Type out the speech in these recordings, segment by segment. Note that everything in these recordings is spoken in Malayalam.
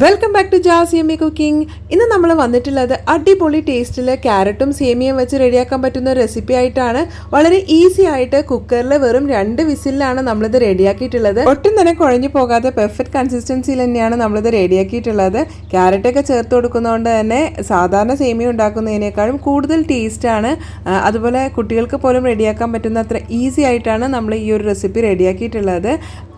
വെൽക്കം ബാക്ക് ടു ജാ സേമിയ കുക്കിംഗ് ഇന്ന് നമ്മൾ വന്നിട്ടുള്ളത് അടിപൊളി ടേസ്റ്റിൽ ക്യാരറ്റും സേമിയയും വെച്ച് റെഡിയാക്കാൻ പറ്റുന്ന റെസിപ്പി ആയിട്ടാണ്. വളരെ ഈസി ആയിട്ട് കുക്കറിൽ വെറും രണ്ട് വിസിലാണ് നമ്മളിത് റെഡിയാക്കിയിട്ടുള്ളത് ഒട്ടും തന്നെ കുഴഞ്ഞു പോകാതെ പെർഫെക്റ്റ് കൺസിസ്റ്റൻസിയിൽ തന്നെയാണ് നമ്മളിത് റെഡിയാക്കിയിട്ടുള്ളത് ക്യാരറ്റൊക്കെ ചേർത്ത് കൊടുക്കുന്നതുകൊണ്ട് തന്നെ സാധാരണ സേമിയ ഉണ്ടാക്കുന്നതിനേക്കാളും കൂടുതൽ ടേസ്റ്റാണ് അതുപോലെ കുട്ടികൾക്ക് പോലും റെഡിയാക്കാൻ പറ്റുന്ന അത്ര ഈസി ആയിട്ടാണ് നമ്മൾ ഈ ഒരു റെസിപ്പി റെഡിയാക്കിയിട്ടുള്ളത്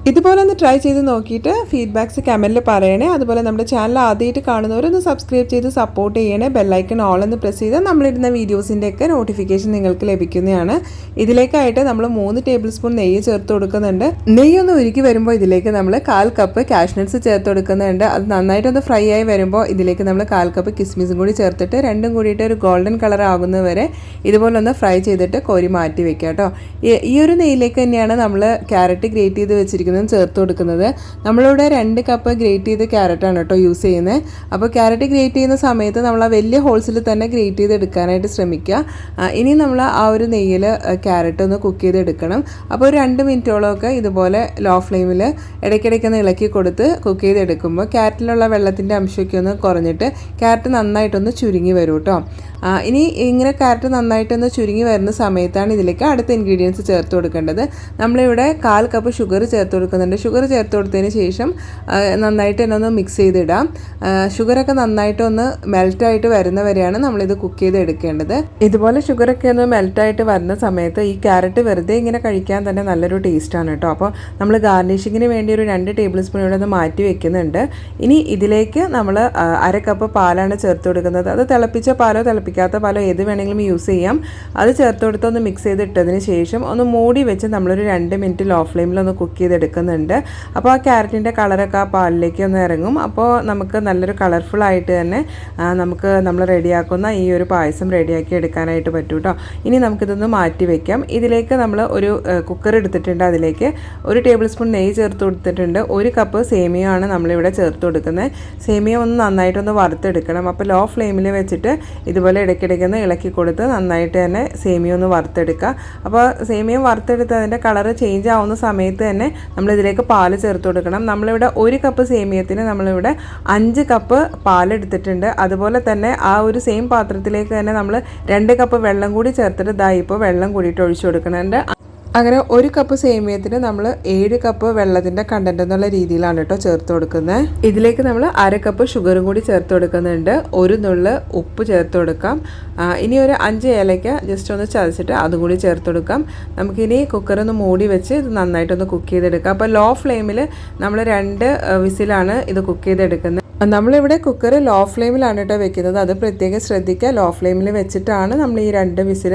ഇതുപോലെ ഒന്ന് ട്രൈ ചെയ്ത് നോക്കിയിട്ട് ഫീഡ്ബാക്ക്സ് കമന്റിൽ പറയണേ. അതുപോലെ നമ്മുടെ ചാനൽ ആദ്യമായിട്ട് കാണുന്നവരൊന്ന് സബ്സ്ക്രൈബ് ചെയ്ത് സപ്പോർട്ട് ചെയ്യണേ. ബെല്ലൈക്കൺ ഓൾ എന്ന് പ്രസ് ചെയ്താൽ നമ്മളിടുന്ന വീഡിയോസിന്റെയൊക്കെ നോട്ടിഫിക്കേഷൻ നിങ്ങൾക്ക് ലഭിക്കുന്നതാണ്. ഇതിലേക്കായിട്ട് നമ്മൾ മൂന്ന് ടേബിൾ സ്പൂൺ നെയ്യ് ചേർത്ത് കൊടുക്കുന്നുണ്ട്. നെയ്യ് ഒന്ന് ഉരുക്കി വരുമ്പോൾ ഇതിലേക്ക് നമ്മൾ കാൽ കപ്പ് കാഷ്നട്ട്സ് ചേർത്ത് കൊടുക്കുന്നുണ്ട്. അത് നന്നായിട്ടൊന്ന് ഫ്രൈ ആയി വരുമ്പോൾ ഇതിലേക്ക് നമ്മൾ കാൽ കപ്പ് കിസ്മിസും കൂടി ചേർത്തിട്ട് രണ്ടും കൂടിയിട്ട് ഒരു ഗോൾഡൻ കളർ ആകുന്നവരെ ഇതുപോലെ ഒന്ന് ഫ്രൈ ചെയ്തിട്ട് കോരി മാറ്റി വെക്കാം കേട്ടോ ഈ ഒരു നെയ്യിലേക്ക് തന്നെയാണ് നമ്മൾ ക്യാരറ്റ് ഗ്രേറ്റ് ചെയ്ത് വെച്ചിരിക്കുന്നത്. ചേർത്തിരിക്കുന്നതും ചേർത്ത് കൊടുക്കുന്നത്. നമ്മളിവിടെ രണ്ട് കപ്പ് ഗ്രേറ്റ് ചെയ്ത് ക്യാരറ്റാണ് കേട്ടോ യൂസ് ചെയ്യുന്നത് അപ്പോൾ ക്യാരറ്റ് ഗ്രേറ്റ് ചെയ്യുന്ന സമയത്ത് നമ്മൾ ആ വലിയ ഹോൾസിൽ തന്നെ ഗ്രേറ്റ് ചെയ്ത് എടുക്കാനായിട്ട് ശ്രമിക്കുക ഇനി നമ്മൾ ആ ഒരു നെയ്യിൽ ക്യാരറ്റ് ഒന്ന് കുക്ക് ചെയ്തെടുക്കണം. അപ്പോൾ ഒരു രണ്ട് മിനിറ്റോളമൊക്കെ ഇതുപോലെ ലോ ഫ്ലെയിമിൽ ഇടയ്ക്കിടയ്ക്ക് ഒന്ന് ഇളക്കി കൊടുത്ത് കുക്ക് ചെയ്തെടുക്കുമ്പോൾ ക്യാരറ്റിലുള്ള വെള്ളത്തിന്റെ അംശമൊക്കെ ഒന്ന് കുറഞ്ഞിട്ട് ക്യാരറ്റ് നന്നായിട്ടൊന്ന് ചുരുങ്ങി വരും കേട്ടോ. ഇനി ഇങ്ങനെ ക്യാരറ്റ് നന്നായിട്ടൊന്ന് ചുരുങ്ങി വരുന്ന സമയത്താണ് ഇതിലേക്ക് അടുത്ത ഇൻഗ്രീഡിയൻസ് ചേർത്ത് കൊടുക്കേണ്ടത്. നമ്മളിവിടെ കാൽ കപ്പ് ഷുഗർ ചേർത്ത് കൊടുക്കുന്നുണ്ട്. ഷുഗർ ചേർത്ത് കൊടുത്തതിന് ശേഷം നന്നായിട്ട് തന്നെ ഒന്ന് മിക്സ് ചെയ്തിടാം. ഷുഗറൊക്കെ നന്നായിട്ട് ഒന്ന് മെൽറ്റായിട്ട് വരുന്നവരെയാണ് നമ്മളിത് കുക്ക് ചെയ്ത് എടുക്കേണ്ടത്. ഇതുപോലെ ഷുഗറൊക്കെ ഒന്ന് മെൽറ്റായിട്ട് വരുന്ന സമയത്ത് ഈ ക്യാരറ്റ് വെറുതെ ഇങ്ങനെ കഴിക്കാൻ തന്നെ നല്ലൊരു ടേസ്റ്റാണ് കേട്ടോ അപ്പോൾ നമ്മൾ ഗാർണിഷിങ്ങിന് വേണ്ടി ഒരു രണ്ട് ടേബിൾ സ്പൂൺ ഇവിടെ ഒന്ന് മാറ്റി വെക്കുന്നുണ്ട്. ഇനി ഇതിലേക്ക് നമ്മൾ അര കപ്പ് പാലാണ് ചേർത്ത് കൊടുക്കുന്നത്. അത് തിളപ്പിച്ച പാലോ തിളപ്പിക്കാത്ത പാലോ ഏത് വേണമെങ്കിലും യൂസ് ചെയ്യാം. അത് ചേർത്ത് കൊടുത്ത് ഒന്ന് മിക്സ് ചെയ്തിട്ടതിന് ശേഷം ഒന്ന് മൂടി വെച്ച് നമ്മളൊരു രണ്ട് മിനിറ്റ് ലോ ഫ്ലെയിമിൽ ഒന്ന് കുക്ക് ചെയ്തെടുക്കുക എടുക്കുന്നുണ്ട്. അപ്പോൾ ആ ക്യാരറ്റിന്റെ കളറൊക്കെ ആ പാലിലേക്ക് ഒന്ന് ഇറങ്ങും. അപ്പോൾ നമുക്ക് നല്ലൊരു കളർഫുൾ ആയിട്ട് തന്നെ നമുക്ക് നമ്മൾ റെഡിയാക്കുന്ന ഈ ഒരു പായസം റെഡിയാക്കി എടുക്കാനായിട്ട് പറ്റും കേട്ടോ ഇനി നമുക്കിതൊന്ന് മാറ്റി വെക്കാം. ഇതിലേക്ക് നമ്മൾ ഒരു കുക്കർ എടുത്തിട്ടുണ്ട് അതിലേക്ക്. ഒരു ടേബിൾ സ്പൂൺ നെയ്യ് ചേർത്ത് കൊടുത്തിട്ടുണ്ട്. ഒരു കപ്പ് സേമിയമാണ് നമ്മളിവിടെ ചേർത്ത് കൊടുക്കുന്നത്. സേമിയ ഒന്ന് നന്നായിട്ടൊന്ന് വറുത്തെടുക്കണം. അപ്പോൾ ലോ ഫ്ലെയിമിൽ വെച്ചിട്ട് ഇതുപോലെ ഇടയ്ക്കിടയ്ക്ക് ഒന്ന് ഇളക്കി കൊടുത്ത് നന്നായിട്ട് തന്നെ സേമിയ ഒന്ന് വറുത്തെടുക്കുക. അപ്പോൾ സേമിയ വറുത്തെടുത്ത് അതിന്റെ കളറ് ചേഞ്ച് ആവുന്ന സമയത്ത് തന്നെ നമ്മളിതിലേക്ക് പാൽ ചേർത്ത് കൊടുക്കണം. നമ്മളിവിടെ ഒരു കപ്പ് സേമിയത്തിന് നമ്മളിവിടെ അഞ്ച് കപ്പ് പാലെടുത്തിട്ടുണ്ട്. അതുപോലെ തന്നെ ആ ഒരു സെയിം പാത്രത്തിലേക്ക് തന്നെ നമ്മൾ രണ്ട് കപ്പ് വെള്ളം കൂടി ചേർത്തിട്ട് ഇതായി ഇപ്പോൾ വെള്ളം കൂടിയിട്ട് ഒഴിച്ചു കൊടുക്കുന്നുണ്ട്. അങ്ങനെ ഒരു കപ്പ് സേമിയത്തിന് നമ്മൾ ഏഴ് കപ്പ് വെള്ളത്തിന്റെ കണ്ടന്റ് എന്നുള്ള രീതിയിലാണ് കേട്ടോ ചേർത്ത് കൊടുക്കുന്നത് ഇതിലേക്ക് നമ്മൾ അര കപ്പ് ഷുഗറും കൂടി ചേർത്ത് കൊടുക്കുന്നുണ്ട്. ഒരു നുള്ള് ഉപ്പ് ചേർത്ത് കൊടുക്കാം. ഇനി ഒരു അഞ്ച് ഏലയ്ക്ക ജസ്റ്റ് ഒന്ന് ചതച്ചിട്ട് അതും കൂടി ചേർത്ത് കൊടുക്കാം. നമുക്കിനി കുക്കറൊന്ന് മൂടി വെച്ച് ഇത് നന്നായിട്ടൊന്ന് കുക്ക് ചെയ്തെടുക്കാം. അപ്പോൾ ലോ ഫ്ലെയിമിൽ നമ്മൾ രണ്ട് വിസിലാണ് ഇത് കുക്ക് ചെയ്തെടുക്കുന്നത് നമ്മളിവിടെ കുക്കർ ലോ ഫ്ലെയിമിലാണ് കേട്ടോ വെക്കുന്നത്. അത് പ്രത്യേകം ശ്രദ്ധിക്കുക ലോ ഫ്ലെയിമിൽ വെച്ചിട്ടാണ് നമ്മൾ ഈ രണ്ട് വിസിൽ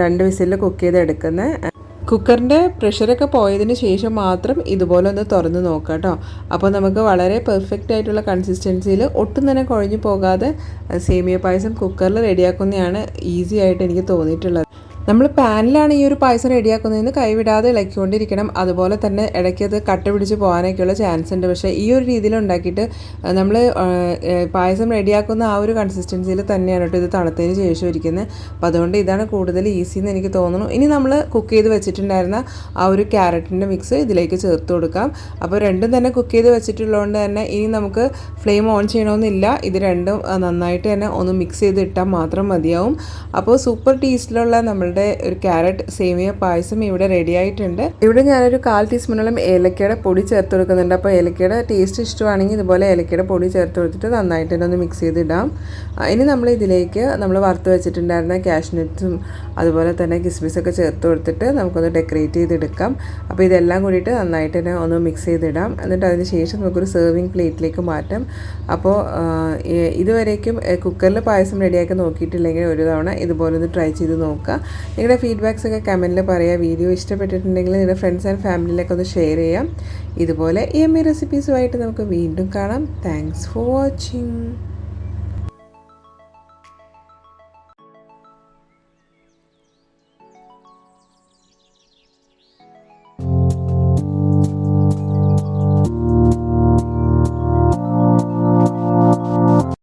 രണ്ട് വിസിൽ കുക്ക് ചെയ്തെടുക്കുന്നത് കുക്കറിന്റെ പ്രഷറൊക്കെ പോയതിന് ശേഷം മാത്രം ഇതുപോലെ ഒന്ന് തുറന്ന് നോക്കാം കേട്ടോ അപ്പോൾ നമുക്ക് വളരെ പെർഫെക്റ്റ് ആയിട്ടുള്ള കൺസിസ്റ്റൻസിയിൽ ഒട്ടും തന്നെ കുഴഞ്ഞു പോകാതെ സേമിയ പായസം കുക്കറിൽ റെഡിയാക്കുന്നതാണ് ഈസി ആയിട്ട് എനിക്ക് തോന്നിയിട്ടുള്ളത്. നമ്മൾ പാനിലാണ് ഈ ഒരു പായസം റെഡിയാക്കുന്നതെന്ന് കൈവിടാതെ ഇളക്കിക്കൊണ്ടിരിക്കണം. അതുപോലെ തന്നെ ഇടയ്ക്ക് അത് കട്ട പിടിച്ച് പോകാനൊക്കെയുള്ള ചാൻസ് ഉണ്ട്. പക്ഷേ ഈ ഒരു രീതിയിൽ ഉണ്ടാക്കിയിട്ട് നമ്മൾ പായസം റെഡിയാക്കുന്ന ആ ഒരു കൺസിസ്റ്റൻസിയിൽ തന്നെയാണ് കേട്ടോ ഇത് തണുത്തതിന് ശേഷം ഇരിക്കുന്നത്. അപ്പോൾ അതുകൊണ്ട് ഇതാണ് കൂടുതൽ ഈസി എന്ന് എനിക്ക് തോന്നുന്നു. ഇനി നമ്മൾ കുക്ക് ചെയ്ത് വെച്ചിട്ടുണ്ടായിരുന്ന ആ ഒരു ക്യാരറ്റിന്റെ മിക്സ് ഇതിലേക്ക് ചേർത്ത് കൊടുക്കാം. അപ്പോൾ രണ്ടും തന്നെ കുക്ക് ചെയ്ത് വെച്ചിട്ടുള്ളതുകൊണ്ട് തന്നെ ഇനി നമുക്ക് ഫ്ലെയിം ഓൺ ചെയ്യണമെന്നില്ല. ഇത് രണ്ടും നന്നായിട്ട് തന്നെ ഒന്ന് മിക്സ് ചെയ്ത് ഇട്ടാൽ മാത്രം മതിയാവും. അപ്പോൾ സൂപ്പർ ടേസ്റ്റിലുള്ള നമ്മൾ നമ്മളുടെ ഒരു ക്യാരറ്റ് സേമിയ പായസം ഇവിടെ റെഡി ആയിട്ടുണ്ട്. ഇവിടെ ഞാനൊരു കാൽ ടീസ്പൂണോളം ഏലക്കയുടെ പൊടി ചേർത്ത് കൊടുക്കുന്നുണ്ട്. അപ്പോൾ ഏലക്കയുടെ ടേസ്റ്റ് ഇഷ്ടമാണെങ്കിൽ ഇതുപോലെ ഏലക്കയുടെ പൊടി ചേർത്ത് കൊടുത്തിട്ട് നന്നായിട്ട് ഒന്ന് മിക്സ് ചെയ്തിടാം. ഇനി നമ്മൾ ഇതിലേക്ക് നമ്മൾ വറുത്ത് വെച്ചിട്ടുണ്ടായിരുന്ന കാഷ്നട്ട്സും അതുപോലെ തന്നെ കിസ്മിസൊക്കെ ചേർത്ത് കൊടുത്തിട്ട് നമുക്കൊന്ന് ഡെക്കറേറ്റ് ചെയ്തെടുക്കാം. അപ്പോൾ ഇതെല്ലാം കൂടിയിട്ട് നന്നായിട്ട് തന്നെ ഒന്ന് മിക്സ് ചെയ്തിടാം. എന്നിട്ട് അതിന് ശേഷം നമുക്കൊരു സെർവിങ് പ്ലേറ്റിലേക്ക് മാറ്റാം. അപ്പോൾ ഇതുവരേക്കും കുക്കറിൽ പായസം റെഡിയാക്കി നോക്കിയിട്ടില്ലെങ്കിൽ ഒരു തവണ ഇതുപോലെ ഒന്ന് ട്രൈ ചെയ്ത് നോക്കുക. നിങ്ങളുടെ ഫീഡ്ബാക്സ് ഒക്കെ കമന്റിൽ പറയുക വീഡിയോ ഇഷ്ടപ്പെട്ടിട്ടുണ്ടെങ്കിൽ നിങ്ങളുടെ ഫ്രണ്ട്സ് ആൻഡ് ഫാമിലിയിലൊക്കെ ഒന്ന് ഷെയർ ചെയ്യാം. ഇതുപോലെ ഈ എം റെസിപ്പീസുമായിട്ട് നമുക്ക് വീണ്ടും കാണാം. Thanks for watching